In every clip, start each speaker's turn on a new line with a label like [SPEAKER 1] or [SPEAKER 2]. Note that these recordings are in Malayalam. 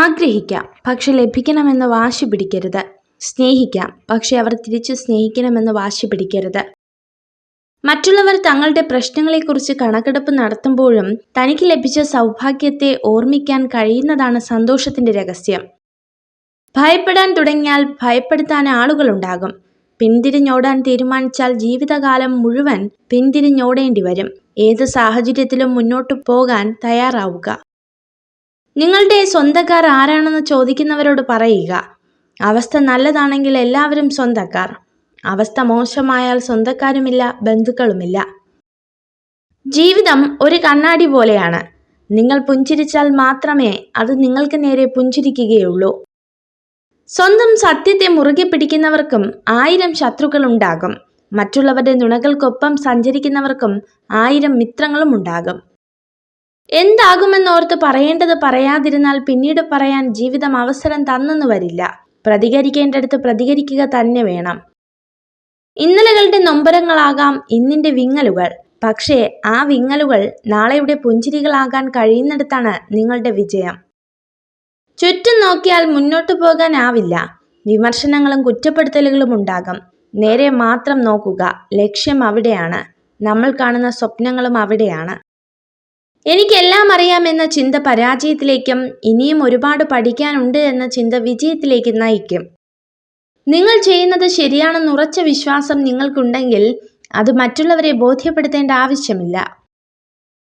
[SPEAKER 1] ആഗ്രഹിക്കാം പക്ഷെ ലഭിക്കണമെന്ന് വാശി പിടിക്കരുത്. സ്നേഹിക്കാം പക്ഷെ അവർ തിരിച്ചു സ്നേഹിക്കണമെന്ന് വാശി പിടിക്കരുത്. മറ്റുള്ളവർ തങ്ങളുടെ പ്രശ്നങ്ങളെക്കുറിച്ച് കണക്കെടുപ്പ് നടത്തുമ്പോഴും തനിക്ക് ലഭിച്ച സൗഭാഗ്യത്തെ ഓർമ്മിക്കാൻ കഴിയുന്നതാണ് സന്തോഷത്തിന്റെ രഹസ്യം. ഭയപ്പെടാൻ തുടങ്ങിയാൽ ഭയപ്പെടുത്താൻ ആളുകളുണ്ടാകും. പിന്തിരിഞ്ഞോടാൻ തീരുമാനിച്ചാൽ ജീവിതകാലം മുഴുവൻ പിന്തിരിഞ്ഞോടേണ്ടി വരും ഏത് സാഹചര്യത്തിലും മുന്നോട്ട് പോകാൻ തയ്യാറാവുക. നിങ്ങളുടെ സ്വന്തക്കാർ ആരാണെന്ന് ചോദിക്കുന്നവരോട് പറയുക. അവസ്ഥ നല്ലതാണെങ്കിൽ എല്ലാവരും സ്വന്തക്കാർ. അവസ്ഥ മോശമായാൽ സ്വന്തക്കാരുമില്ല ബന്ധുക്കളുമില്ല. ജീവിതം ഒരു കണ്ണാടി പോലെയാണ്. നിങ്ങൾ പുഞ്ചിരിച്ചാൽ മാത്രമേ അത് നിങ്ങൾക്ക് നേരെ പുഞ്ചിരിക്കുകയുള്ളൂ. സ്വന്തം സത്യത്തെ മുറുകെ പിടിക്കുന്നവർക്കും ആയിരം ശത്രുക്കൾ ഉണ്ടാകും. മറ്റുള്ളവരുടെ നുണകൾക്കൊപ്പം സഞ്ചരിക്കുന്നവർക്കും ആയിരം മിത്രങ്ങളും ഉണ്ടാകും. എന്താകുമെന്നോർത്ത് പറയേണ്ടത് പറയാതിരുന്നാൽ പിന്നീട് പറയാൻ ജീവിതം അവസരം തന്നെന്ന് വരില്ല. പ്രതികരിക്കേണ്ടടുത്ത് പ്രതികരിക്കുക തന്നെ വേണം. ഇന്നലകളുടെ നൊമ്പരങ്ങളാകാം ഇന്നിന്റെ വിങ്ങലുകൾ. പക്ഷേ ആ വിങ്ങലുകൾ നാളെയുടെ പുഞ്ചിരികളാകാൻ കഴിയുന്നിടത്താണ് നിങ്ങളുടെ വിജയം. ചുറ്റും നോക്കിയാൽ മുന്നോട്ടു പോകാനാവില്ല. വിമർശനങ്ങളും കുറ്റപ്പെടുത്തലുകളും ഉണ്ടാകും. നേരെ മാത്രം നോക്കുക. ലക്ഷ്യം അവിടെയാണ്. നമ്മൾ കാണുന്ന സ്വപ്നങ്ങളും അവിടെയാണ്. എനിക്കെല്ലാം അറിയാമെന്ന ചിന്ത പരാജയത്തിലേക്കും ഇനിയും ഒരുപാട് പഠിക്കാനുണ്ട് എന്ന ചിന്ത വിജയത്തിലേക്ക് നയിക്കും. നിങ്ങൾ ചെയ്യുന്നത് ശരിയാണെന്ന് ഉറച്ച വിശ്വാസം നിങ്ങൾക്കുണ്ടെങ്കിൽ അത് മറ്റുള്ളവരെ ബോധ്യപ്പെടുത്തേണ്ട ആവശ്യമില്ല.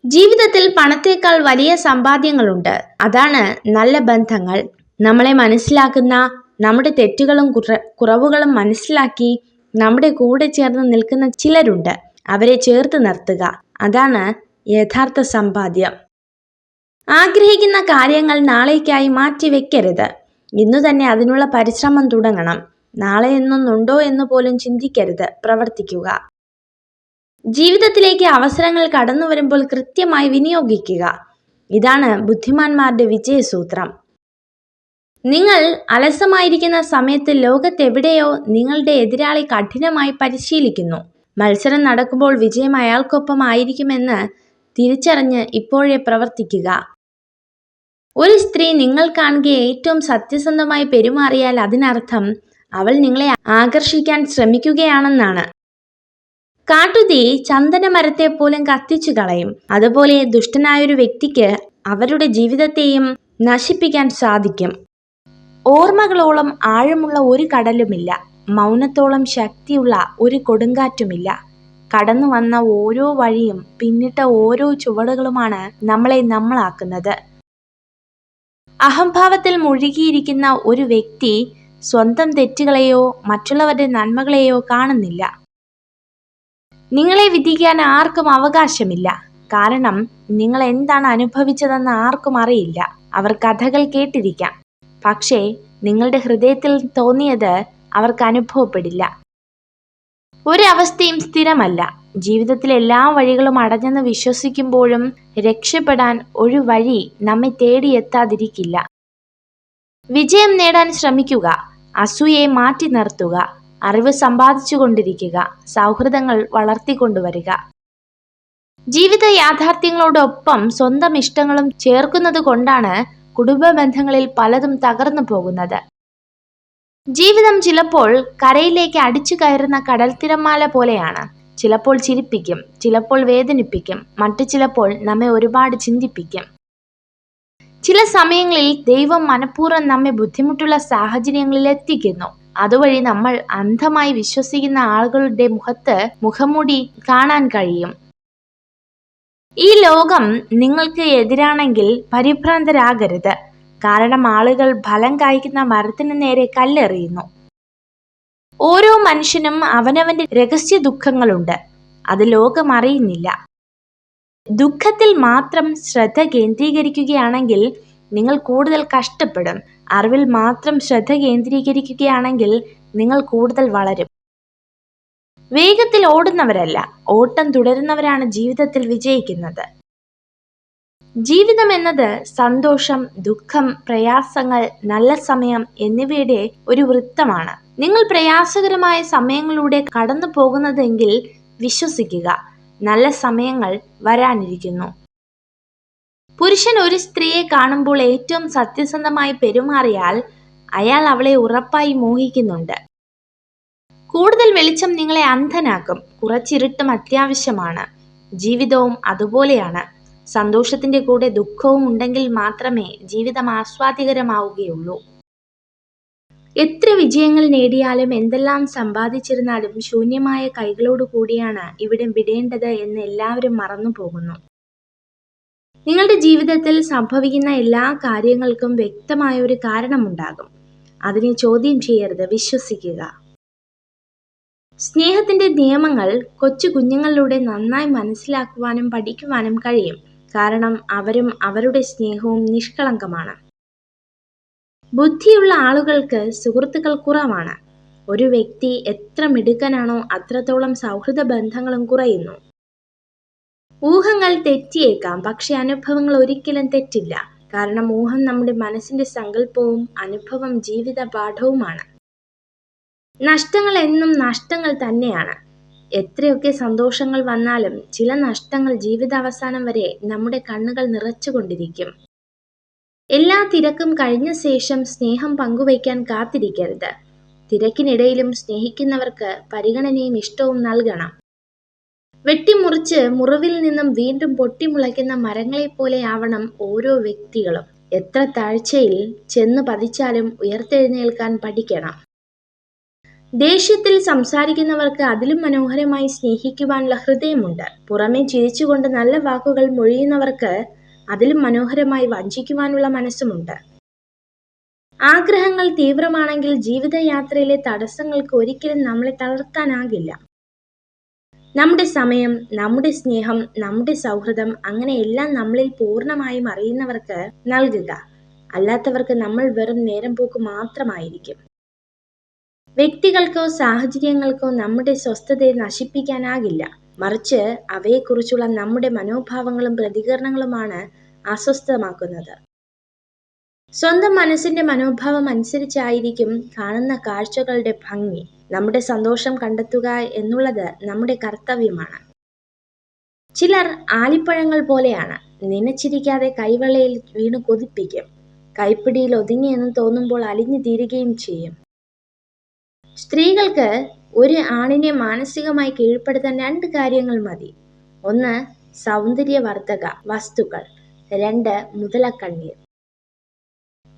[SPEAKER 1] ജീവിതത്തിൽ പണത്തേക്കാൾ വലിയ സമ്പാദ്യങ്ങളുണ്ട്. അതാണ് നല്ല ബന്ധങ്ങൾ. നമ്മളെ മനസ്സിലാക്കുന്ന നമ്മുടെ തെറ്റുകളും കുറ കുറവുകളും മനസ്സിലാക്കി നമ്മുടെ കൂടെ ചേർന്ന് നിൽക്കുന്ന ചിലരുണ്ട്. അവരെ ചേർത്ത് നിർത്തുക. അതാണ് യഥാർത്ഥ സമ്പാദ്യം. ആഗ്രഹിക്കുന്ന കാര്യങ്ങൾ നാളേക്കായി മാറ്റി വെക്കരുത്. ഇന്നു തന്നെ അതിനുള്ള പരിശ്രമം തുടങ്ങണം. നാളെ എന്നൊന്നുണ്ടോ എന്ന് പോലും ചിന്തിക്കരുത്. പ്രവർത്തിക്കുക. ജീവിതത്തിലേക്ക് അവസരങ്ങൾ കടന്നു വരുമ്പോൾ കൃത്യമായി വിനിയോഗിക്കുക. ഇതാണ് ബുദ്ധിമാന്മാരുടെ വിജയസൂത്രം. നിങ്ങൾ അലസമായിരിക്കുന്ന സമയത്ത് ലോകത്തെവിടെയോ നിങ്ങളുടെ എതിരാളി കഠിനമായി പരിശീലിക്കുന്നു. മത്സരം നടക്കുമ്പോൾ വിജയം അയാൾക്കൊപ്പം ആയിരിക്കുമെന്ന് തിരിച്ചറിഞ്ഞ് ഇപ്പോഴേ പ്രവർത്തിക്കുക. ഒരു സ്ത്രീ നിങ്ങൾ കാണുക ഏറ്റവും സത്യസന്ധമായി പെരുമാറിയാൽ അതിനർത്ഥം അവൾ നിങ്ങളെ ആകർഷിക്കാൻ ശ്രമിക്കുകയാണെന്നാണ്. കാട്ടുതീ ചന്ദനമരത്തെ പോലും കത്തിച്ചു കളയും. അതുപോലെ ദുഷ്ടനായൊരു വ്യക്തിക്ക് അവരുടെ ജീവിതത്തെയും നശിപ്പിക്കാൻ സാധിക്കും. ഓർമ്മകളോളം ആഴമുള്ള ഒരു കടലുമില്ല. മൗനത്തോളം ശക്തിയുള്ള ഒരു കൊടുങ്കാറ്റുമില്ല. കടന്നു വന്ന ഓരോ വഴിയും പിന്നിട്ട ഓരോ ചുവടുകളുമാണ് നമ്മളെ നമ്മളാക്കുന്നത്. അഹംഭാവത്തിൽ മുഴുകിയിരിക്കുന്ന ഒരു വ്യക്തി സ്വന്തം തെറ്റുകളെയോ മറ്റുള്ളവരുടെ നന്മകളെയോ കാണുന്നില്ല. നിങ്ങളെ വിധിക്കാൻ ആർക്കും അവകാശമില്ല. കാരണം നിങ്ങൾ എന്താണ് അനുഭവിച്ചതെന്ന് ആർക്കും അറിയില്ല. അവർ കഥകൾ കേട്ടിരിക്കാം. പക്ഷേ നിങ്ങളുടെ ഹൃദയത്തിൽ തോന്നിയത് അവർക്ക് അനുഭവപ്പെടില്ല. ഒരവസ്ഥയും സ്ഥിരമല്ല. ജീവിതത്തിലെ എല്ലാ വഴികളും അടഞ്ഞെന്ന് വിശ്വസിക്കുമ്പോഴും രക്ഷപ്പെടാൻ ഒരു വഴി നമ്മെ തേടിയെത്താതിരിക്കില്ല. വിജയം നേടാൻ ശ്രമിക്കുക അസൂയയെ മാറ്റി നിർത്തുക അറിവ് സമ്പാദിച്ചു കൊണ്ടിരിക്കുക സൗഹൃദങ്ങൾ വളർത്തിക്കൊണ്ടുവരിക. ജീവിത യാഥാർത്ഥ്യങ്ങളോടൊപ്പം സ്വന്തം ഇഷ്ടങ്ങളും ചേർക്കുന്നത് കൊണ്ടാണ് കുടുംബ ബന്ധങ്ങളിൽ പലതും തകർന്നു പോകുന്നത്. ജീവിതം ചിലപ്പോൾ കരയിലേക്ക് അടിച്ചു കയറുന്ന കടൽ തിരമാല പോലെയാണ്. ചിലപ്പോൾ ചിരിപ്പിക്കും ചിലപ്പോൾ വേദനിപ്പിക്കും മറ്റു ചിലപ്പോൾ നമ്മെ ഒരുപാട് ചിന്തിപ്പിക്കും. ചില സമയങ്ങളിൽ ദൈവം മനഃപൂർവം നമ്മെ ബുദ്ധിമുട്ടുള്ള സാഹചര്യങ്ങളിൽ എത്തിക്കുന്നു. അതുവഴി നമ്മൾ അന്ധമായി വിശ്വസിക്കുന്ന ആളുകളുടെ മുഖത്ത് മുഖംമൂടി കാണാൻ കഴിയും. ഈ ലോകം നിങ്ങൾക്ക് എതിരാണെങ്കിൽ പരിഭ്രാന്തരാകരുത്. കാരണം ആളുകൾ ഫലം കായ്ക്കുന്ന മരത്തിന് നേരെ കല്ലെറിയുന്നു. ഓരോ മനുഷ്യനും അവനവന്റെ രഹസ്യ ദുഃഖങ്ങളുണ്ട്. അത് ലോകം അറിയുന്നില്ല. ദുഃഖത്തിൽ മാത്രം ശ്രദ്ധ കേന്ദ്രീകരിക്കുകയാണെങ്കിൽ നിങ്ങൾ കൂടുതൽ കഷ്ടപ്പെടും. അറിവിൽ മാത്രം ശ്രദ്ധ കേന്ദ്രീകരിക്കുകയാണെങ്കിൽ നിങ്ങൾ കൂടുതൽ വളരും. വേഗത്തിൽ ഓടുന്നവരല്ല ഓട്ടം തുടരുന്നവരാണ് ജീവിതത്തിൽ വിജയിക്കുന്നത്. ജീവിതം എന്നത് സന്തോഷം ദുഃഖം പ്രയാസങ്ങൾ നല്ല സമയം എന്നിവയുടെ ഒരു വൃത്തമാണ്. നിങ്ങൾ പ്രയാസകരമായ സമയങ്ങളിലൂടെ കടന്നു പോകുന്നതെങ്കിൽ വിശ്വസിക്കുക. നല്ല സമയങ്ങൾ വരാനിരിക്കുന്നു. പുരുഷൻ ഒരു സ്ത്രീയെ കാണുമ്പോൾ ഏറ്റവും സത്യസന്ധമായി പെരുമാറിയാൽ അയാൾ അവളെ ഉറപ്പായി മോഹിക്കുന്നുണ്ട്. കൂടുതൽ വെളിച്ചം നിങ്ങളെ അന്ധനാക്കും. കുറച്ചിരുട്ടും അത്യാവശ്യമാണ്. ജീവിതവും അതുപോലെയാണ്. സന്തോഷത്തിന്റെ കൂടെ ദുഃഖവും ഉണ്ടെങ്കിൽ മാത്രമേ ജീവിതം ആസ്വാദികരമാവുകയുള്ളൂ. എത്ര വിജയങ്ങൾ നേടിയാലും എന്തെല്ലാം സമ്പാദിച്ചിരുന്നാലും ശൂന്യമായ കൈകളോടു കൂടിയാണ് ഇവിടെ വിടേണ്ടത് എന്ന് എല്ലാവരും മറന്നു പോകുന്നു. നിങ്ങളുടെ ജീവിതത്തിൽ സംഭവിക്കുന്ന എല്ലാ കാര്യങ്ങൾക്കും വ്യക്തമായ ഒരു കാരണമുണ്ടാകും. അതിനെ ചോദ്യം ചെയ്യരുത് വിശ്വസിക്കുക. സ്നേഹത്തിന്റെ നിയമങ്ങൾ കൊച്ചു കുഞ്ഞുങ്ങളിലൂടെ നന്നായി മനസ്സിലാക്കുവാനും പഠിക്കുവാനും കഴിയും. കാരണം അവരും അവരുടെ സ്നേഹവും നിഷ്കളങ്കമാണ്. ബുദ്ധിയുള്ള ആളുകൾക്ക് സുഹൃത്തുക്കൾ കുറവാണ്. ഒരു വ്യക്തി എത്ര മിടുക്കനാണോ അത്രത്തോളം സൗഹൃദ ബന്ധങ്ങളും കുറയുന്നു. ഊഹങ്ങൾ തെറ്റിയേക്കാം പക്ഷെ അനുഭവങ്ങൾ ഒരിക്കലും തെറ്റില്ല. കാരണം ഊഹം നമ്മുടെ മനസ്സിന്റെ സങ്കല്പവും അനുഭവം ജീവിത പാഠവുമാണ്. നഷ്ടങ്ങൾ എന്നും നഷ്ടങ്ങൾ തന്നെയാണ്. എത്രയൊക്കെ സന്തോഷങ്ങൾ വന്നാലും ചില നഷ്ടങ്ങൾ ജീവിതാവസാനം വരെ നമ്മുടെ കണ്ണുകൾ നിറച്ചുകൊണ്ടിരിക്കും. എല്ലാ തിരക്കും കഴിഞ്ഞ ശേഷം സ്നേഹം പങ്കുവയ്ക്കാൻ കാത്തിരിക്കരുത്. തിരക്കിനിടയിലും സ്നേഹിക്കുന്നവർക്ക് പരിഗണനയും ഇഷ്ടവും നൽകണം. വെട്ടിമുറിച്ച് മുറിവിൽ നിന്നും വീണ്ടും പൊട്ടിമുളയ്ക്കുന്ന മരങ്ങളെപ്പോലെ ആവണം ഓരോ വ്യക്തികളും. എത്ര താഴ്ചയിൽ ചെന്ന് പതിച്ചാലും ഉയർത്തെഴുന്നേൽക്കാൻ പഠിക്കണം. ദേഷ്യത്തിൽ സംസാരിക്കുന്നവർക്ക് അതിലും മനോഹരമായി സ്നേഹിക്കുവാനുള്ള ഹൃദയമുണ്ട്. പുറമെ ചിരിച്ചുകൊണ്ട് നല്ല വാക്കുകൾ മൊഴിയുന്നവർക്ക് അതിലും മനോഹരമായി വഞ്ചിക്കുവാനുള്ള മനസ്സുമുണ്ട്. ആഗ്രഹങ്ങൾ തീവ്രമാണെങ്കിൽ ജീവിതയാത്രയിലെ തടസ്സങ്ങൾക്ക് ഒരിക്കലും നമ്മളെ തളർത്താനാകില്ല. നമ്മുടെ സമയം നമ്മുടെ സ്നേഹം നമ്മുടെ സൗഹൃദം അങ്ങനെ എല്ലാം നമ്മളിൽ പൂർണമായും അറിയുന്നവർക്ക് നൽകുക. അല്ലാത്തവർക്ക് നമ്മൾ വെറും നേരം പോക്ക് മാത്രമായിരിക്കും. വ്യക്തികൾക്കോ സാഹചര്യങ്ങൾക്കോ നമ്മുടെ സ്വസ്ഥതയെ നശിപ്പിക്കാനാകില്ല. മറിച്ച് അവയെക്കുറിച്ചുള്ള നമ്മുടെ മനോഭാവങ്ങളും പ്രതികരണങ്ങളുമാണ് അസ്വസ്ഥമാക്കുന്നത്. സ്വന്തം മനസ്സിന്റെ മനോഭാവം അനുസരിച്ചായിരിക്കും കാണുന്ന കാഴ്ചകളുടെ ഭംഗി. നമ്മുടെ സന്തോഷം കണ്ടെത്തുക എന്നുള്ളത് നമ്മുടെ കർത്തവ്യമാണ്. ചിലർ ആലിപ്പഴങ്ങൾ പോലെയാണ്. നനച്ചിരിക്കാതെ കൈവെള്ളയിൽ വീണ് കൊതിപ്പിക്കും. കൈപ്പിടിയിൽ ഒതുങ്ങിയെന്ന് തോന്നുമ്പോൾ അലിഞ്ഞു തീരുകയും ചെയ്യും. സ്ത്രീകൾക്ക് ഒരു ആണിനെ മാനസികമായി കീഴ്പ്പെടുത്താൻ രണ്ട് കാര്യങ്ങൾ മതി. ഒന്ന് സൗന്ദര്യവർദ്ധക വസ്തുക്കൾ. രണ്ട് മുതലക്കണ്ണീർ.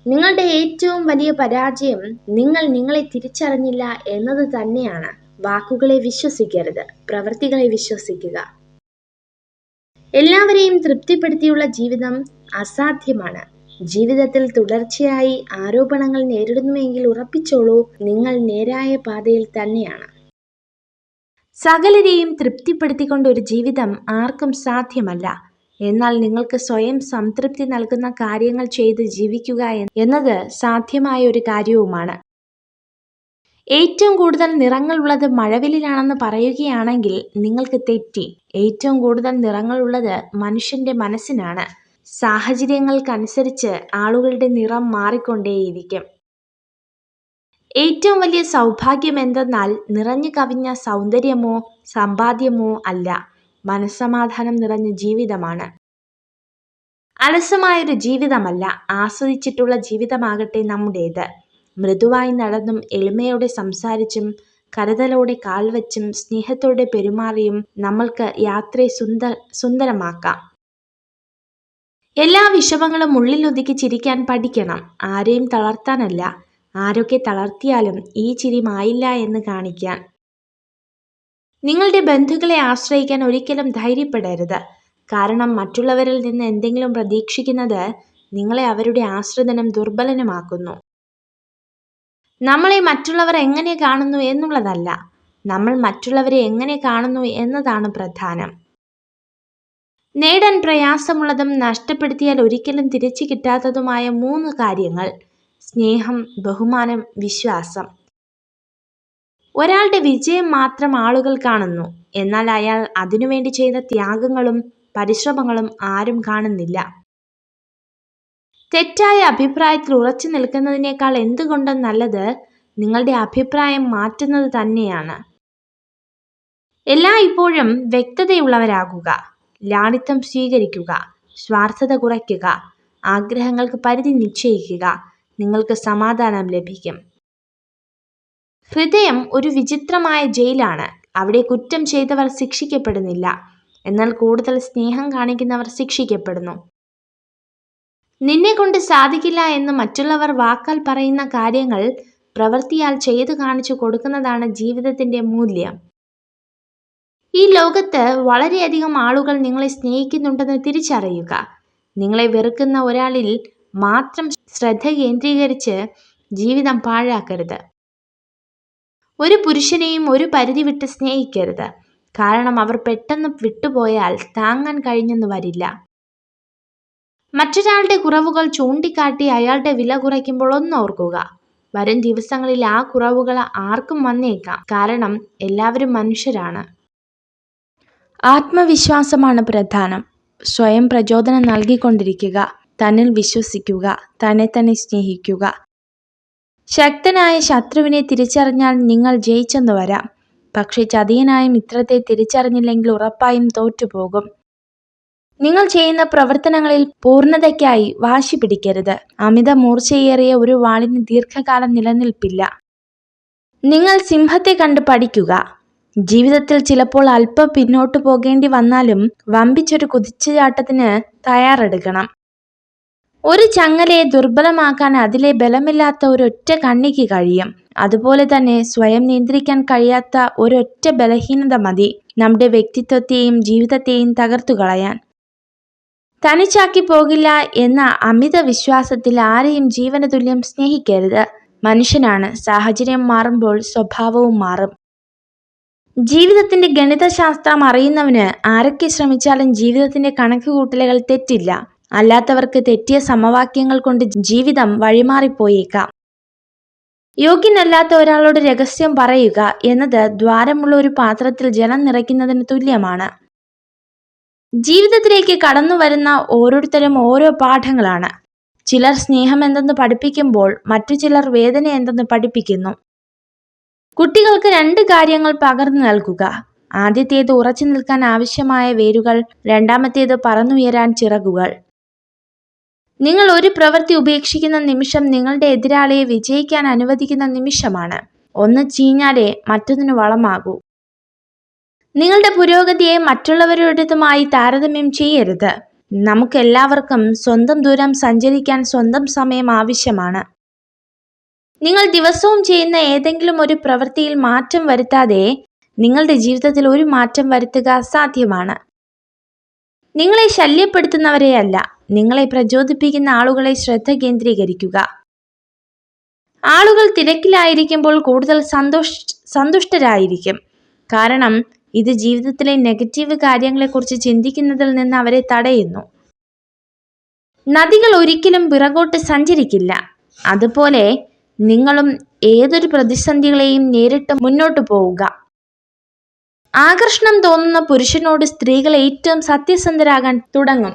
[SPEAKER 1] നിങ്ങളുടെ ഏറ്റവും വലിയ പരാജയം നിങ്ങൾ നിങ്ങളെ തിരിച്ചറിഞ്ഞില്ല എന്നത് തന്നെയാണ്. വാക്കുകളെ വിശ്വസിക്കരുത് പ്രവൃത്തികളെ വിശ്വസിക്കുക. എല്ലാവരെയും തൃപ്തിപ്പെടുത്തിയുള്ള ജീവിതം അസാധ്യമാണ്. ജീവിതത്തിൽ തുടർച്ചയായി ആരോപണങ്ങൾ നേരിടുന്നുവെങ്കിൽ ഉറപ്പിച്ചോളൂ നിങ്ങൾ നേരായ പാതയിൽ തന്നെയാണ്. സകലരെയും തൃപ്തിപ്പെടുത്തിക്കൊണ്ട് ഒരു ജീവിതം ആർക്കും സാധ്യമല്ല. എന്നാൽ നിങ്ങൾക്ക് സ്വയം സംതൃപ്തി നൽകുന്ന കാര്യങ്ങൾ ചെയ്ത് ജീവിക്കുക എന്നത് സാധ്യമായ ഒരു കാര്യവുമാണ്. ഏറ്റവും കൂടുതൽ നിറങ്ങളുള്ളത് മഴവിലാണെന്ന് പറയുകയാണെങ്കിൽ നിങ്ങൾക്ക് തെറ്റി. ഏറ്റവും കൂടുതൽ നിറങ്ങളുള്ളത് മനുഷ്യന്റെ മനസ്സിനാണ്. സാഹചര്യങ്ങൾക്കനുസരിച്ച് ആളുകളുടെ നിറം മാറിക്കൊണ്ടേയിരിക്കും. ഏറ്റവും വലിയ സൗഭാഗ്യം എന്തെന്നാൽ നിറഞ്ഞു കവിഞ്ഞ സൗന്ദര്യമോ സമ്പാദ്യമോ അല്ല മനസ്സമാധാനം നിറഞ്ഞ ജീവിതമാണ്. അലസമായൊരു ജീവിതമല്ല ആസ്വദിച്ചിട്ടുള്ള ജീവിതമാകട്ടെ നമ്മുടേത്. മൃദുവായി നടന്നും എളിമയോടെ സംസാരിച്ചും കരുതലോടെ കാൽവച്ചും സ്നേഹത്തോടെ പെരുമാറിയും നമ്മൾക്ക് യാത്രയെ സുന്ദ സുന്ദരമാക്കാം. എല്ലാ വിഷമങ്ങളും ഉള്ളിലൊതുക്കി ചിരിക്കാൻ പഠിക്കണം. ആരെയും തളർത്താനല്ല. ആരൊക്കെ തളർത്തിയാലും ഈ ചിരി മായില്ല എന്ന് കാണിക്കാൻ. നിങ്ങളുടെ ബന്ധുക്കളെ ആശ്രയിക്കാൻ ഒരിക്കലും ധൈര്യപ്പെടരുത്. കാരണം മറ്റുള്ളവരിൽ നിന്ന് എന്തെങ്കിലും പ്രതീക്ഷിക്കുന്നത് നിങ്ങളെ അവരുടെ ആശ്രിതനും ദുർബലനുമാക്കുന്നു. നമ്മളെ മറ്റുള്ളവർ എങ്ങനെ കാണുന്നു എന്നുള്ളതല്ല. നമ്മൾ മറ്റുള്ളവരെ എങ്ങനെ കാണുന്നു എന്നതാണ് പ്രധാനം. നേടാൻ പ്രയാസമുള്ളതും നഷ്ടപ്പെടുത്തിയാൽ ഒരിക്കലും തിരിച്ചു കിട്ടാത്തതുമായ മൂന്ന് കാര്യങ്ങൾ. സ്നേഹം ബഹുമാനം വിശ്വാസം. ഒരാളുടെ വിജയം മാത്രം ആളുകൾ കാണുന്നു. എന്നാൽ അയാൾ അതിനുവേണ്ടി ചെയ്ത ത്യാഗങ്ങളും പരിശ്രമങ്ങളും ആരും കാണുന്നില്ല. തെറ്റായ അഭിപ്രായത്തിൽ ഉറച്ചു നിൽക്കുന്നതിനേക്കാൾ എന്തുകൊണ്ടും നല്ലത് നിങ്ങളുടെ അഭിപ്രായം മാറ്റുന്നത് തന്നെയാണ്. എല്ലാ ഇപ്പോഴും വ്യക്തതയുള്ളവരാകുക. ലാളിത്യം സ്വീകരിക്കുക സ്വാർത്ഥത കുറയ്ക്കുക ആഗ്രഹങ്ങൾക്ക് പരിധി നിശ്ചയിക്കുക നിങ്ങൾക്ക് സമാധാനം ലഭിക്കും. ഹൃദയം ഒരു വിചിത്രമായ ജയിലാണ്. അവിടെ കുറ്റം ചെയ്തവർ ശിക്ഷിക്കപ്പെടുന്നില്ല. എന്നാൽ കൂടുതൽ സ്നേഹം കാണിക്കുന്നവർ ശിക്ഷിക്കപ്പെടുന്നു. നിന്നെ കൊണ്ട് സാധിക്കില്ല എന്ന് മറ്റുള്ളവർ വാക്കാൽ പറയുന്ന കാര്യങ്ങൾ പ്രവൃത്തിയാൽ ചെയ്തു കാണിച്ചു കൊടുക്കുന്നതാണ് ജീവിതത്തിന്റെ മൂല്യം. ഈ ലോകത്ത് വളരെയധികം ആളുകൾ നിങ്ങളെ സ്നേഹിക്കുന്നുണ്ടെന്ന് തിരിച്ചറിയുക. നിങ്ങളെ വെറുക്കുന്ന ഒരാളിൽ മാത്രം ശ്രദ്ധ കേന്ദ്രീകരിച്ച് ജീവിതം പാഴാക്കരുത്. ഒരു പുരുഷനെയും ഒരു പരിധി വിട്ട് സ്നേഹിക്കരുത്. കാരണം അവർ പെട്ടെന്ന് വിട്ടുപോയാൽ താങ്ങാൻ കഴിഞ്ഞെന്ന് വരില്ല. മറ്റൊരാളുടെ കുറവുകൾ ചൂണ്ടിക്കാട്ടി അയാളുടെ വില കുറയ്ക്കുമ്പോൾ ഒന്ന് ഓർക്കുക. വരും ദിവസങ്ങളിൽ ആ കുറവുകൾ ആർക്കും വന്നേക്കാം. കാരണം എല്ലാവരും മനുഷ്യരാണ്. ആത്മവിശ്വാസമാണ് പ്രധാനം. സ്വയം പ്രചോദനം നൽകിക്കൊണ്ടിരിക്കുക തന്നിൽ വിശ്വസിക്കുക തന്നെ തന്നെ സ്നേഹിക്കുക. ശക്തനായ ശത്രുവിനെ തിരിച്ചറിഞ്ഞാൽ നിങ്ങൾ ജയിച്ചെന്ന് വരാം. പക്ഷെ ചതിയനായ മിത്രത്തെ തിരിച്ചറിഞ്ഞില്ലെങ്കിൽ ഉറപ്പായും തോറ്റുപോകും. നിങ്ങൾ ചെയ്യുന്ന പ്രവർത്തനങ്ങളിൽ പൂർണതയ്ക്കായി വാശി പിടിക്കരുത്. അമിത മൂർച്ചയേറിയ ഒരു വാളിന് ദീർഘകാലം നിലനിൽപ്പില്ല. നിങ്ങൾ സിംഹത്തെ കണ്ട് പഠിക്കുക. ജീവിതത്തിൽ ചിലപ്പോൾ അല്പം പിന്നോട്ട് പോകേണ്ടി വന്നാലും വമ്പിച്ചൊരു കുതിച്ചുചാട്ടത്തിന് തയ്യാറെടുക്കണം. ഒരു ചങ്ങലയെ ദുർബലമാക്കാൻ അതിലെ ബലമില്ലാത്ത ഒരൊറ്റ കണ്ണിക്ക് കഴിയും. അതുപോലെ തന്നെ സ്വയം നിയന്ത്രിക്കാൻ കഴിയാത്ത ഒരൊറ്റ ബലഹീനത മതി നമ്മുടെ വ്യക്തിത്വത്തെയും ജീവിതത്തെയും തകർത്തു കളയാൻ. തനിച്ചാക്കി പോകില്ല എന്ന അമിത വിശ്വാസത്തിൽ ആരെയും ജീവനതുല്യം സ്നേഹിക്കരുത്. മനുഷ്യനാണ്. സാഹചര്യം മാറുമ്പോൾ സ്വഭാവവും മാറും. ജീവിതത്തിന്റെ ഗണിതശാസ്ത്രം അറിയുന്നവന് ആരൊക്കെ ശ്രമിച്ചാലും ജീവിതത്തിന്റെ കണക്കുകൂട്ടലുകൾ തെറ്റില്ല. അല്ലാത്തവർക്ക് തെറ്റിയ സമവാക്യങ്ങൾ കൊണ്ട് ജീവിതം വഴിമാറിപ്പോയേക്കാം. യോഗ്യനല്ലാത്ത ഒരാളോട് രഹസ്യം പറയുക എന്നത് ദ്വാരമുള്ള ഒരു പാത്രത്തിൽ ജലം നിറയ്ക്കുന്നതിന് തുല്യമാണ്. ജീവിതത്തിലേക്ക് കടന്നു വരുന്ന ഓരോരുത്തരും ഓരോ പാഠങ്ങളാണ്. ചിലർ സ്നേഹം എന്തെന്ന് പഠിപ്പിക്കുമ്പോൾ മറ്റു ചിലർ വേദന എന്തെന്ന് പഠിപ്പിക്കുന്നു. കുട്ടികൾക്ക് രണ്ട് കാര്യങ്ങൾ പകർന്നു നൽകുക. ആദ്യത്തേത് ഉറച്ചു നിൽക്കാൻ ആവശ്യമായ വേരുകൾ രണ്ടാമത്തേത് പറന്നുയരാൻ ചിറകുകൾ. നിങ്ങൾ ഒരു പ്രവൃത്തി ഉപേക്ഷിക്കുന്ന നിമിഷം നിങ്ങളുടെ എതിരാളിയെ വിജയിക്കാൻ അനുവദിക്കുന്ന നിമിഷമാണ്. ഒന്ന് ചീഞ്ഞാലേ മറ്റൊന്നിന് വളമാകൂ. നിങ്ങളുടെ പുരോഗതിയെ മറ്റുള്ളവരുടേതുമായി താരതമ്യം ചെയ്യരുത്. നമുക്കെല്ലാവർക്കും സ്വന്തം ദൂരം സഞ്ചരിക്കാൻ സ്വന്തം സമയം ആവശ്യമാണ്. നിങ്ങൾ ദിവസവും ചെയ്യുന്ന ഏതെങ്കിലും ഒരു പ്രവൃത്തിയിൽ മാറ്റം വരുത്താതെ നിങ്ങളുടെ ജീവിതത്തിൽ ഒരു മാറ്റം വരുത്തുക സാധ്യമാണ്. നിങ്ങളെ ശല്യപ്പെടുത്തുന്നവരെയല്ല നിങ്ങളെ പ്രചോദിപ്പിക്കുന്ന ആളുകളെ ശ്രദ്ധ കേന്ദ്രീകരിക്കുക. ആളുകൾ തിരക്കിലായിരിക്കുമ്പോൾ കൂടുതൽ സന്തോഷ സന്തുഷ്ടരായിരിക്കും. കാരണം ഇത് ജീവിതത്തിലെ നെഗറ്റീവ് കാര്യങ്ങളെക്കുറിച്ച് ചിന്തിക്കുന്നതിൽ നിന്ന് അവരെ തടയുന്നു. നദികൾ ഒരിക്കലും പിറകോട്ട് സഞ്ചരിക്കില്ല. അതുപോലെ നിങ്ങളും ഏതൊരു പ്രതിസന്ധികളെയും നേരിട്ട് മുന്നോട്ട് പോവുക. ആകർഷണം തോന്നുന്ന പുരുഷനോട് സ്ത്രീകൾ ഏറ്റവും സത്യസന്ധരാകാൻ തുടങ്ങും.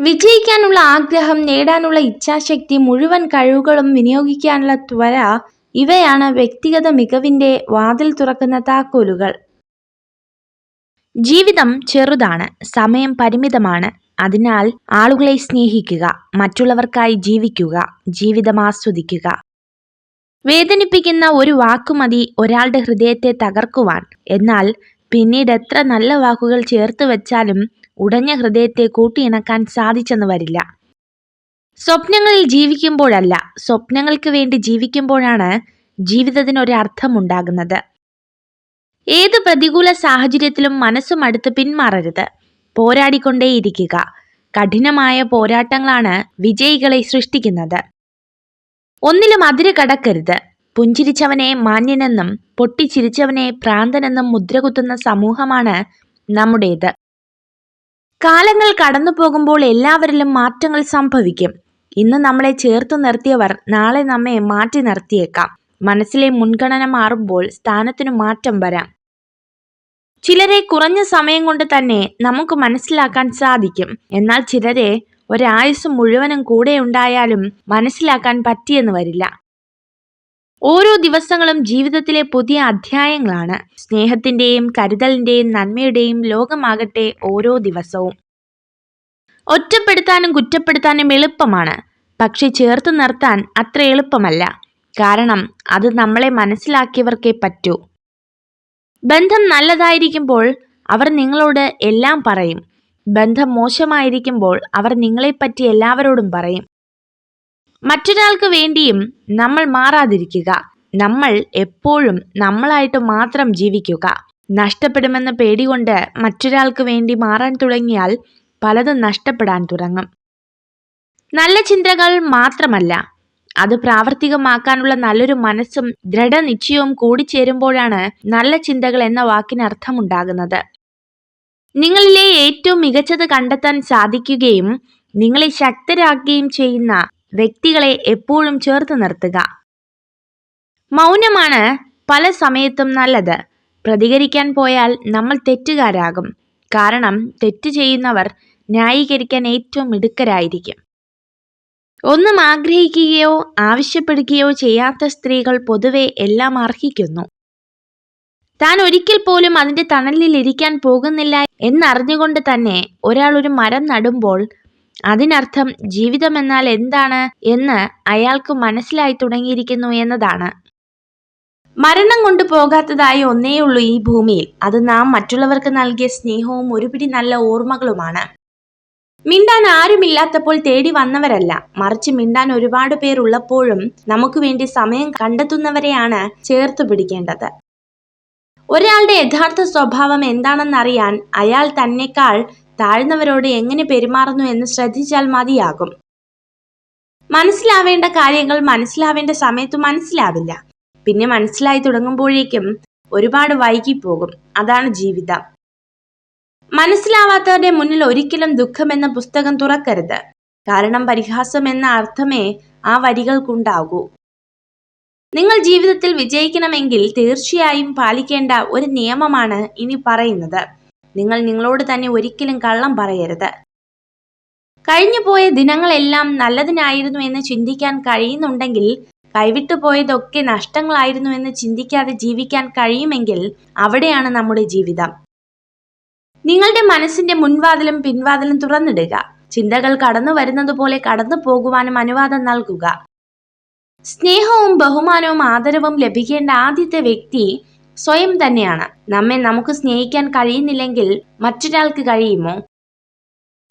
[SPEAKER 1] വിജയിക്കാനുള്ള ആഗ്രഹം നേടാനുള്ള ഇച്ഛാശക്തി മുഴുവൻ കഴിവുകളും വിനിയോഗിക്കാനുള്ള ത്വര ഇവയാണ് വ്യക്തിഗത മികവിന്റെ വാതിൽ തുറക്കുന്ന താക്കോലുകൾ. ജീവിതം ചെറുതാണ് സമയം പരിമിതമാണ്. അതിനാൽ ആളുകളെ സ്നേഹിക്കുക മറ്റുള്ളവർക്കായി ജീവിക്കുക ജീവിതം ആസ്വദിക്കുക. വേദനിപ്പിക്കുന്ന ഒരു വാക്കുമതി ഒരാളുടെ ഹൃദയത്തെ തകർക്കുവാൻ. എന്നാൽ പിന്നീട് എത്ര നല്ല വാക്കുകൾ ചേർത്ത് വെച്ചാലും ഉടഞ്ഞ ഹൃദയത്തെ കൂട്ടിയിണക്കാൻ സാധിച്ചെന്ന് വരില്ല. സ്വപ്നങ്ങളിൽ ജീവിക്കുമ്പോഴല്ല സ്വപ്നങ്ങൾക്ക് വേണ്ടി ജീവിക്കുമ്പോഴാണ് ജീവിതത്തിന് ഒരു അർത്ഥമുണ്ടാകുന്നത്. ഏത് പ്രതികൂല സാഹചര്യത്തിലും മനസ്സും അടുത്ത് പിന്മാറരുത്. പോരാടിക്കൊണ്ടേയിരിക്കുക. കഠിനമായ പോരാട്ടങ്ങളാണ് വിജയികളെ സൃഷ്ടിക്കുന്നത്. ഒന്നിലും അതിര് കടക്കരുത്. പുഞ്ചിരിച്ചവനെ മാന്യനെന്നും പൊട്ടിച്ചിരിച്ചവനെ ഭ്രാന്തനെന്നും മുദ്രകുത്തുന്ന സമൂഹമാണ് നമ്മുടേത്. കാലങ്ങൾ കടന്നു പോകുമ്പോൾ എല്ലാവരിലും മാറ്റങ്ങൾ സംഭവിക്കും. ഇന്ന് നമ്മളെ ചേർത്തു നിർത്തിയവർ നാളെ നമ്മെ മാറ്റി നിർത്തിയേക്കാം. മനസ്സിലെ മുൻഗണന മാറുമ്പോൾ സ്ഥാനത്തിനു മാറ്റം വരാം. ചിലരെ കുറഞ്ഞ സമയം കൊണ്ട് തന്നെ നമുക്ക് മനസ്സിലാക്കാൻ സാധിക്കും. എന്നാൽ ചിലരെ ഒരായുസ് മുഴുവനും കൂടെ ഉണ്ടായാലും മനസ്സിലാക്കാൻ പറ്റിയെന്ന് വരില്ല. ഓരോ ദിവസങ്ങളും ജീവിതത്തിലെ പുതിയ അധ്യായങ്ങളാണ്. സ്നേഹത്തിന്റെയും കരുതലിന്റെയും നന്മയുടെയും ലോകമാകട്ടെ ഓരോ ദിവസവും. ഒറ്റപ്പെടുത്താനും കുറ്റപ്പെടുത്താനും എളുപ്പമാണ്. പക്ഷെ ചേർത്ത് നിർത്താൻ അത്ര എളുപ്പമല്ല. കാരണം അത് നമ്മളെ മനസ്സിലാക്കിയവർക്കേ പറ്റൂ. ബന്ധം നല്ലതായിരിക്കുമ്പോൾ അവർ നിങ്ങളോട് എല്ലാം പറയും. ബന്ധം മോശമായിരിക്കുമ്പോൾ അവർ നിങ്ങളെപ്പറ്റി എല്ലാവരോടും പറയും. മറ്റൊരാൾക്ക് വേണ്ടിയും നമ്മൾ മാറാതിരിക്കുക. നമ്മൾ എപ്പോഴും നമ്മളായിട്ട് മാത്രം ജീവിക്കുക. നഷ്ടപ്പെടുമെന്ന പേടികൊണ്ട് മറ്റൊരാൾക്ക് വേണ്ടി മാറാൻ തുടങ്ങിയാൽ പലതും നഷ്ടപ്പെടാൻ തുടങ്ങും. നല്ല ചിന്തകൾ മാത്രമല്ല അത് പ്രാവർത്തികമാക്കാനുള്ള നല്ലൊരു മനസ്സും ദൃഢനിശ്ചയവും കൂടിച്ചേരുമ്പോഴാണ് നല്ല ചിന്തകൾ എന്ന വാക്കിന് അർത്ഥമുണ്ടാകുന്നത്. നിങ്ങളിലെ ഏറ്റവും മികച്ചത് കണ്ടെത്താൻ സാധിക്കുകയും നിങ്ങളെ ശക്തരാക്കുകയും ചെയ്യുന്ന വ്യക്തികളെ എപ്പോഴും ചേർത്ത് നിർത്തുക. മൗനമാണ് പല സമയത്തും നല്ലത്. പ്രതികരിക്കാൻ പോയാൽ നമ്മൾ തെറ്റുകാരാകും. കാരണം തെറ്റ് ചെയ്യുന്നവർ ന്യായീകരിക്കാൻ ഏറ്റവും മിടുക്കരായിരിക്കും. ഒന്നും ആഗ്രഹിക്കുകയോ ആവശ്യപ്പെടുകയോ ചെയ്യാത്ത സ്ത്രീകൾ പൊതുവെ എല്ലാം അർഹിക്കുന്നു. താൻ ഒരിക്കൽ പോലും അതിന്റെ തണലിൽ ഇരിക്കാൻ പോകുന്നില്ല എന്നറിഞ്ഞുകൊണ്ട് തന്നെ ഒരാൾ ഒരു മരം നടുമ്പോൾ അതിനർത്ഥം ജീവിതം എന്നാൽ എന്താണ് എന്ന് അയാൾക്ക് മനസ്സിലായി തുടങ്ങിയിരിക്കുന്നു എന്നതാണ്. മരണം കൊണ്ടു പോകാത്തതായി ഒന്നേയുള്ളൂ ഈ ഭൂമിയിൽ. അത് നാം മറ്റുള്ളവർക്ക് നൽകിയ സ്നേഹവും ഒരുപിടി നല്ല ഓർമ്മകളുമാണ്. മിണ്ടാൻ ആരുമില്ലാത്തപ്പോൾ തേടി വന്നവരല്ല. മറിച്ച് മിണ്ടാൻ ഒരുപാട് പേർ ഉള്ളപ്പോഴും നമുക്ക് വേണ്ടി സമയം കണ്ടെത്തുന്നവരെയാണ് ചേർത്ത് പിടിക്കേണ്ടത്. ഒരാളുടെ യഥാർത്ഥ സ്വഭാവം എന്താണെന്നറിയാൻ അയാൾ തന്നെക്കാൾ താഴ്ന്നവരോട് എങ്ങനെ പെരുമാറുന്നു എന്ന് ശ്രദ്ധിച്ചാൽ മതിയാകും. മനസ്സിലാവേണ്ട കാര്യങ്ങൾ മനസ്സിലാവേണ്ട സമയത്ത് മനസ്സിലാവില്ല. പിന്നെ മനസ്സിലായി തുടങ്ങുമ്പോഴേക്കും ഒരുപാട് വൈകിപ്പോകും. അതാണ് ജീവിതം. മനസ്സിലാവാത്തവരുടെ മുന്നിൽ ഒരിക്കലും ദുഃഖമെന്ന പുസ്തകം തുറക്കരുത്. കാരണം പരിഹാസം എന്ന അർത്ഥമേ ആ വരികൾക്കുണ്ടാകൂ. നിങ്ങൾ ജീവിതത്തിൽ വിജയിക്കണമെങ്കിൽ തീർച്ചയായും പാലിക്കേണ്ട ഒരു നിയമമാണ് ഇനി പറയുന്നത്. നിങ്ങൾ നിങ്ങളോട് തന്നെ ഒരിക്കലും കള്ളം പറയരുത്. കഴിഞ്ഞു പോയ ദിനങ്ങളെല്ലാം നല്ലതിനായിരുന്നു എന്ന് ചിന്തിക്കാൻ കഴിയുന്നുണ്ടെങ്കിൽ കൈവിട്ടു പോയതൊക്കെ നഷ്ടങ്ങളായിരുന്നു എന്ന് ചിന്തിക്കാതെ ജീവിക്കാൻ കഴിയുമെങ്കിൽ അവിടെയാണ് നമ്മുടെ ജീവിതം. നിങ്ങളുടെ മനസ്സിന്റെ മുൻവാതിലും പിൻവാതിലും തുറന്നിടുക. ചിന്തകൾ കടന്നു വരുന്നത് പോലെ കടന്നു പോകുവാനും അനുവാദം നൽകുക. സ്നേഹവും ബഹുമാനവും ആദരവും ലഭിക്കേണ്ട ആദ്യത്തെ വ്യക്തി സ്വയം തന്നെയാണ്. നമ്മെ നമുക്ക് സ്നേഹിക്കാൻ കഴിയുന്നില്ലെങ്കിൽ മറ്റൊരാൾക്ക് കഴിയുമോ?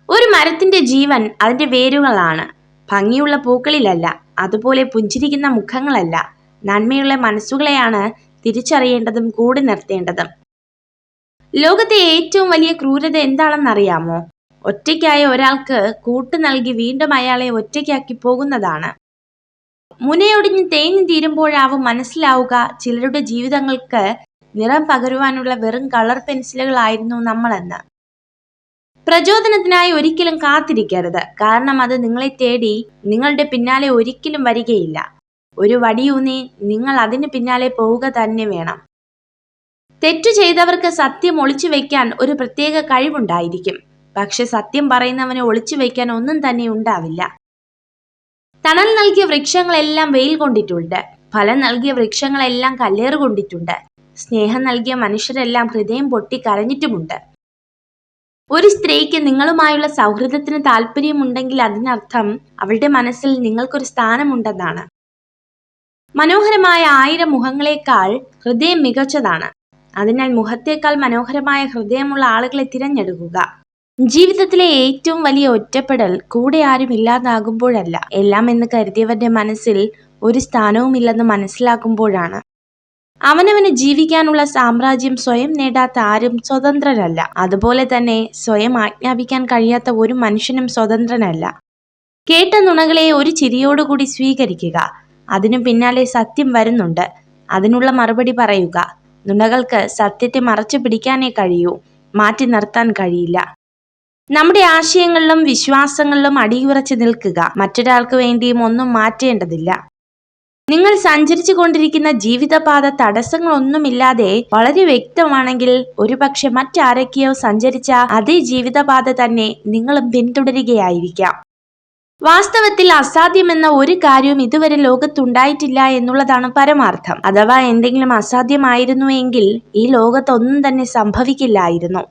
[SPEAKER 1] ഒരു മരത്തിന്റെ ജീവൻ അതിന്റെ വേരുകളാണ്. ഭംഗിയുള്ള പൂക്കളിലല്ല അതുപോലെ പുഞ്ചിരിക്കുന്ന മുഖങ്ങളല്ല. നന്മയുള്ള മനസ്സുകളെയാണ് തിരിച്ചറിയേണ്ടതും കൂടി നിർത്തേണ്ടതും. ലോകത്തെ ഏറ്റവും വലിയ ക്രൂരത എന്താണെന്നറിയാമോ? ഒറ്റയ്ക്കായ ഒരാൾക്ക് കൂട്ടു നൽകി വീണ്ടും അയാളെ ഒറ്റയ്ക്കാക്കി പോകുന്നതാണ്. മുനയൊടിഞ്ഞ് തേഞ്ഞു തീരുമ്പോഴാവും മനസ്സിലാവുക ചിലരുടെ ജീവിതങ്ങൾക്ക് നിറം പകരുവാനുള്ള വെറും കളർ പെൻസിലുകളായിരുന്നു നമ്മളെന്ന്. പ്രചോദനത്തിനായി ഒരിക്കലും കാത്തിരിക്കരുത്. കാരണം അത് നിങ്ങളെ തേടി നിങ്ങളുടെ പിന്നാലെ ഒരിക്കലും വരികയില്ല. ഒരു വടിയൂന്നി നിങ്ങൾ അതിന് പിന്നാലെ പോവുക തന്നെ വേണം. തെറ്റു ചെയ്തവർക്ക് സത്യം ഒളിച്ചു വെക്കാൻ ഒരു പ്രത്യേക കഴിവുണ്ടായിരിക്കും. പക്ഷെ സത്യം പറയുന്നവനെ ഒളിച്ചു വെക്കാൻ ഒന്നും തന്നെ ഉണ്ടാവില്ല. തണൽ നൽകിയ വൃക്ഷങ്ങളെല്ലാം വെയിൽ കൊണ്ടിട്ടുണ്ട്. ഫലം നൽകിയ വൃക്ഷങ്ങളെല്ലാം കല്ലേറ് കൊണ്ടിട്ടുണ്ട്. സ്നേഹം നൽകിയ മനുഷ്യരെല്ലാം ഹൃദയം പൊട്ടി കരഞ്ഞിട്ടുമുണ്ട്. ഒരു സ്ത്രീക്ക് നിങ്ങളുമായുള്ള സൗഹൃദത്തിന് താല്പര്യമുണ്ടെങ്കിൽ അതിനർത്ഥം അവളുടെ മനസ്സിൽ നിങ്ങൾക്കൊരു സ്ഥാനമുണ്ടെന്നാണ്. മനോഹരമായ ആയിരം മുഖങ്ങളെക്കാൾ ഹൃദയം മികച്ചതാണ്. അതിനാൽ മുഖത്തേക്കാൾ മനോഹരമായ ഹൃദയമുള്ള ആളുകളെ തിരഞ്ഞെടുക്കുക. ജീവിതത്തിലെ ഏറ്റവും വലിയ ഒറ്റപ്പെടൽ കൂടെ ആരും ഇല്ലാതാകുമ്പോഴല്ല. എല്ലാം എന്ന് കരുതിയവന്റെ മനസ്സിൽ ഒരു സ്ഥാനവുമില്ലെന്ന് മനസ്സിലാക്കുമ്പോഴാണ് അവനവന് ജീവിക്കാനുള്ള സാമ്രാജ്യം സ്വയം നേടാത്ത ആരും സ്വതന്ത്രരല്ല. അതുപോലെ തന്നെ സ്വയം ആജ്ഞാപിക്കാൻ കഴിയാത്ത ഒരു മനുഷ്യനും സ്വതന്ത്രനല്ല. കേട്ട നുണകളെ ഒരു ചിരിയോടുകൂടി സ്വീകരിക്കുക. അതിനു പിന്നാലെ സത്യം വരുന്നുണ്ട്. അതിനുള്ള മറുപടി പറയുക. നുണകൾക്ക് സത്യത്തെ മറച്ചു പിടിക്കാനേ കഴിയൂ. മാറ്റി നിർത്താൻ കഴിയില്ല. നമ്മുടെ ആശയങ്ങളിലും വിശ്വാസങ്ങളിലും അടിയുറച്ചു നിൽക്കുക. മറ്റൊരാൾക്ക് വേണ്ടിയും ഒന്നും മാറ്റേണ്ടതില്ല. നിങ്ങൾ സഞ്ചരിച്ചു കൊണ്ടിരിക്കുന്ന ജീവിതപാത തടസ്സങ്ങളൊന്നുമില്ലാതെ വളരെ വ്യക്തമാണെങ്കിൽ ഒരുപക്ഷെ മറ്റാരൊക്കെയോ സഞ്ചരിച്ച അതേ ജീവിതപാത തന്നെ നിങ്ങളും പിന്തുടരുകയായിരിക്കാം. വാസ്തവത്തിൽ അസാധ്യമെന്ന ഒരു കാര്യവും ഇതുവരെ ലോകത്തുണ്ടായിട്ടില്ല എന്നുള്ളതാണ് പരമാർത്ഥം. അഥവാ എന്തെങ്കിലും അസാധ്യമായിരുന്നു എങ്കിൽ ഈ ലോകത്തൊന്നും തന്നെ സംഭവിക്കില്ലായിരുന്നു.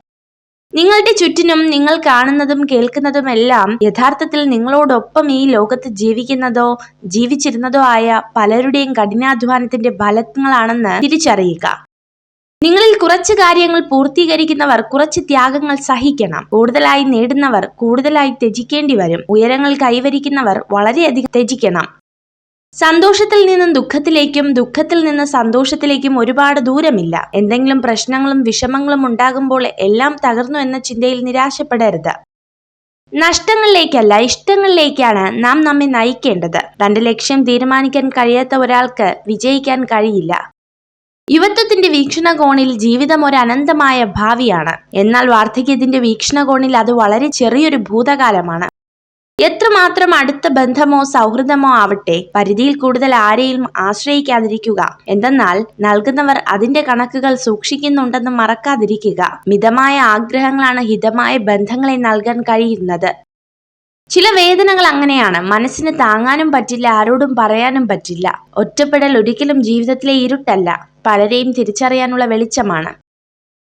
[SPEAKER 1] നിങ്ങളുടെ ചുറ്റിനും നിങ്ങൾ കാണുന്നതും കേൾക്കുന്നതുമെല്ലാം യഥാർത്ഥത്തിൽ നിങ്ങളോടൊപ്പം ഈ ലോകത്ത് ജീവിക്കുന്നതോ ജീവിച്ചിരുന്നതോ ആയ പലരുടെയും കഠിനാധ്വാനത്തിന്റെ ഫലങ്ങളാണെന്ന് തിരിച്ചറിയുക. നിങ്ങളിൽ കുറച്ച് കാര്യങ്ങൾ പൂർത്തീകരിക്കുന്നവർ കുറച്ച് ത്യാഗങ്ങൾ സഹിക്കണം. കൂടുതലായി നേടുന്നവർ കൂടുതലായി ത്യജിക്കേണ്ടി വരും. ഉയരങ്ങൾ കൈവരിക്കുന്നവർ വളരെയധികം ത്യജിക്കണം. സന്തോഷത്തിൽ നിന്നും ദുഃഖത്തിലേക്കും ദുഃഖത്തിൽ നിന്ന് സന്തോഷത്തിലേക്കും ഒരുപാട് ദൂരമില്ല. എന്തെങ്കിലും പ്രശ്നങ്ങളും വിഷമങ്ങളും ഉണ്ടാകുമ്പോൾ എല്ലാം തകർന്നു എന്ന ചിന്തയിൽ നിരാശപ്പെടരുത്. നഷ്ടങ്ങളിലേക്കല്ല ഇഷ്ടങ്ങളിലേക്കാണ് നാം നമ്മെ നയിക്കേണ്ടത്. തന്റെ ലക്ഷ്യം തീരുമാനിക്കാൻ കഴിയാത്ത ഒരാൾക്ക് വിജയിക്കാൻ കഴിയില്ല. യുവത്വത്തിന്റെ വീക്ഷണകോണിൽ ജീവിതം ഒരു അനന്തമായ ഭാവിയാണ്. എന്നാൽ വാർദ്ധക്യത്തിന്റെ വീക്ഷണകോണിൽ അത് വളരെ ചെറിയൊരു ഭൂതകാലമാണ്. എത്രമാത്രം അടുത്ത ബന്ധമോ സൗഹൃദമോ ആവട്ടെ പരിധിയിൽ കൂടുതൽ ആരെയും ആശ്രയിക്കാതിരിക്കുക എന്തെന്നാൽ നൽകുന്നവർ അതിന്റെ കണക്കുകൾ സൂക്ഷിക്കുന്നുണ്ടെന്ന് മറക്കാതിരിക്കുക മിതമായ ആഗ്രഹങ്ങളാണ് ഹിതമായ ബന്ധങ്ങളെ നൽകാൻ കഴിയുന്നത്. ചില വേദനകൾ അങ്ങനെയാണ്. മനസ്സിന് താങ്ങാനും പറ്റില്ല ആരോടും പറയാനും പറ്റില്ല. ഒറ്റപ്പെടൽ ഒരിക്കലും ജീവിതത്തിലെ ഇരുട്ടല്ല. പലരെയും തിരിച്ചറിയാനുള്ള വെളിച്ചമാണ്.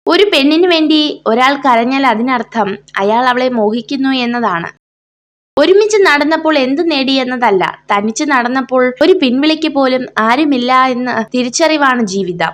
[SPEAKER 1] ഒരു പെണ്ണിനു വേണ്ടി ഒരാൾ കരഞ്ഞാൽ അതിനർത്ഥം അയാൾ അവളെ മോഹിക്കുന്നു എന്നതാണ്. ഒരുമിച്ച് നടന്നപ്പോൾ എന്ത് നേടി എന്നതല്ല. തനിച്ച് നടന്നപ്പോൾ ഒരു പിൻവിളിക്ക് പോലും ആരുമില്ല എന്ന തിരിച്ചറിവാണ് ജീവിതം.